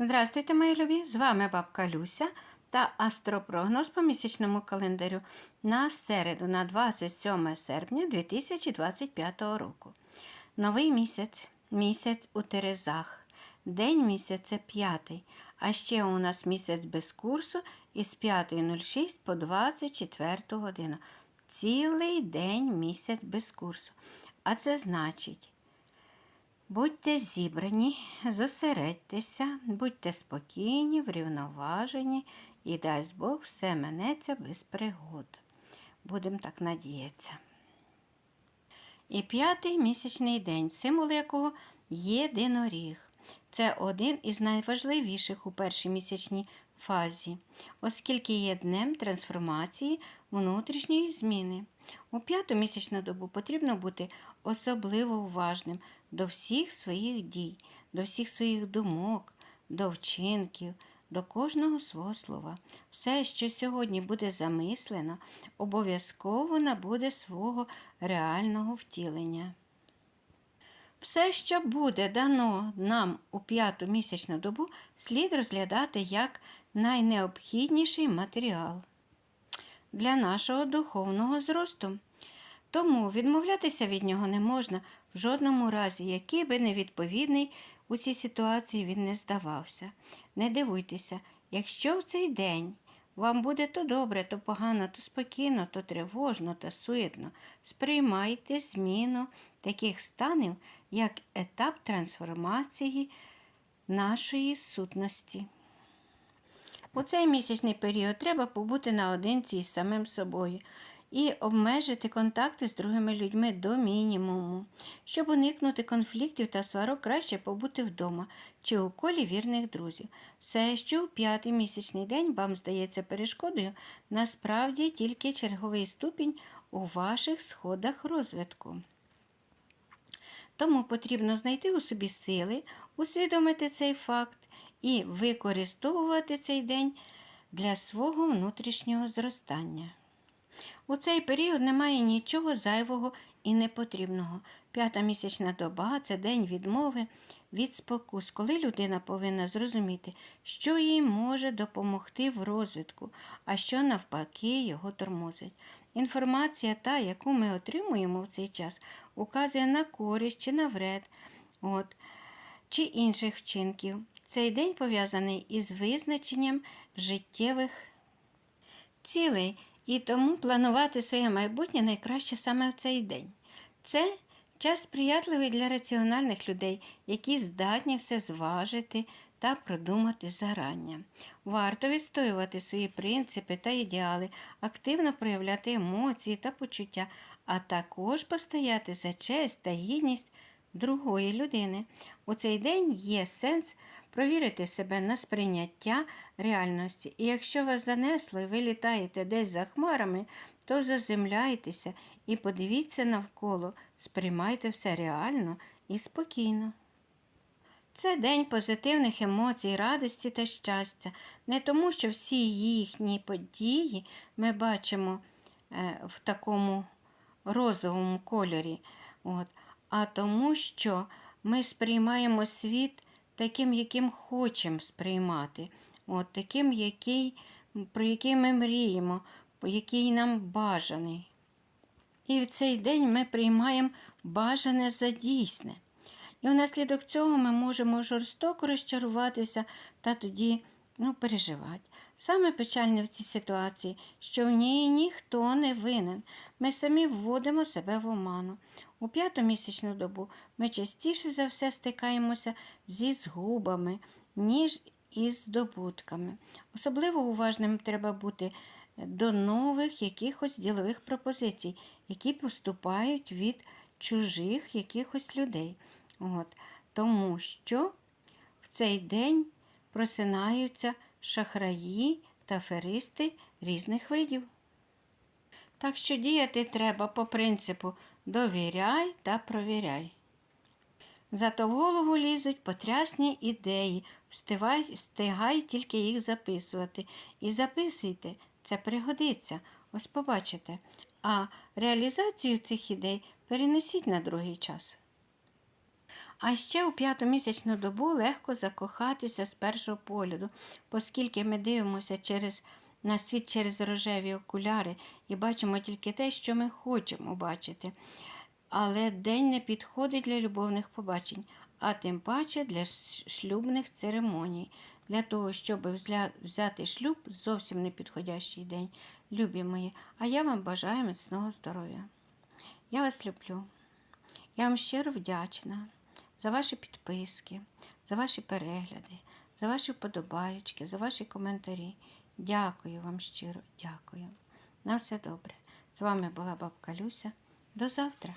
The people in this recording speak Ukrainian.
Здравствуйте, мої любі! З вами бабка Люся та астропрогноз по місячному календарю на середу, на 27 серпня 2025 року. Новий місяць, місяць у Терезах. День місяця п'ятий, а ще у нас місяць без курсу із 5.06 по 24 годину. Цілий день місяць без курсу. А це значить. Будьте зібрані, зосередьтеся, будьте спокійні, врівноважені і дасть Бог все минеться без пригод. Будемо так надіятися. І п'ятий місячний день, символ якого єдиноріг. Це один із найважливіших у першій місячній фазі, оскільки є днем трансформації внутрішньої зміни. У п'яту місячну добу потрібно бути особливо уважним до всіх своїх дій, до всіх своїх думок, до вчинків, до кожного свого слова. Все, що сьогодні буде замислено, обов'язково набуде свого реального втілення. Все, що буде дано нам у п'яту місячну добу, слід розглядати як найнеобхідніший матеріал для нашого духовного зросту. Тому відмовлятися від нього не можна в жодному разі, який би невідповідний у цій ситуації він не здавався. Не дивуйтеся, якщо в цей день вам буде то добре, то погано, то спокійно, то тривожно, то суетно, сприймайте зміну таких станів, як етап трансформації нашої сутності. У цей місячний період треба побути наодинці із самим собою і обмежити контакти з другими людьми до мінімуму. Щоб уникнути конфліктів та сварок, краще побути вдома чи у колі вірних друзів. Все, що у п'ятий місячний день вам здається перешкодою, насправді тільки черговий ступінь у ваших сходах розвитку. Тому потрібно знайти у собі сили, усвідомити цей факт і використовувати цей день для свого внутрішнього зростання. У цей період немає нічого зайвого і непотрібного. П'ята місячна доба це день відмови від спокус, коли людина повинна зрозуміти, що їй може допомогти в розвитку, а що навпаки його тормозить. Інформація, та, яку ми отримуємо в цей час, указує на користь чи на вред от, чи інших вчинків. Цей день пов'язаний із визначенням життєвих цілей. І тому планувати своє майбутнє найкраще саме в цей день. Це час сприятливий для раціональних людей, які здатні все зважити та продумати зарання. Варто відстоювати свої принципи та ідеали, активно проявляти емоції та почуття, а також постояти за честь та гідність другої людини. У цей день є сенс провірити себе на сприйняття реальності. І якщо вас занесло і ви літаєте десь за хмарами, то заземляйтеся і подивіться навколо, сприймайте все реально і спокійно. Це день позитивних емоцій, радості та щастя. Не тому, що всі їхні події ми бачимо е, в такому розовому кольорі, от, а тому, що ми сприймаємо світ таким, яким хочемо сприймати, от, таким, який, про який ми мріємо, який нам бажаний. І в цей день ми приймаємо бажане за дійсне. І внаслідок цього ми можемо жорстоко розчаруватися та тоді ну, переживати. Саме печальне в цій ситуації, що в ній ніхто не винен. Ми самі вводимо себе в оману. У п'яту місячну добу ми частіше за все стикаємося зі згубами, ніж із здобутками. Особливо уважним треба бути до нових якихось ділових пропозицій, які поступають від чужих якихось людей. От. Тому що в цей день просинаються шахраї та аферисти різних видів. Так що діяти треба по принципу довіряй та провіряй. Зато в голову лізуть потрясні ідеї, встигай, встигай тільки їх записувати. І записуйте, це пригодиться, ось побачите. А реалізацію цих ідей перенесіть на другий час. А ще у п'ятомісячну добу легко закохатися з першого погляду, оскільки ми дивимося через, на світ через рожеві окуляри і бачимо тільки те, що ми хочемо бачити. Але день не підходить для любовних побачень, а тим паче для шлюбних церемоній. Для того, щоб взяти шлюб, зовсім не підходящий день, любі мої. А я вам бажаю міцного здоров'я. Я вас люблю. Я вам щиро вдячна за ваші підписки, за ваші перегляди, за ваші вподобаючки, за ваші коментарі. Дякую вам щиро, дякую. На все добре. З вами була бабка Люся. До завтра.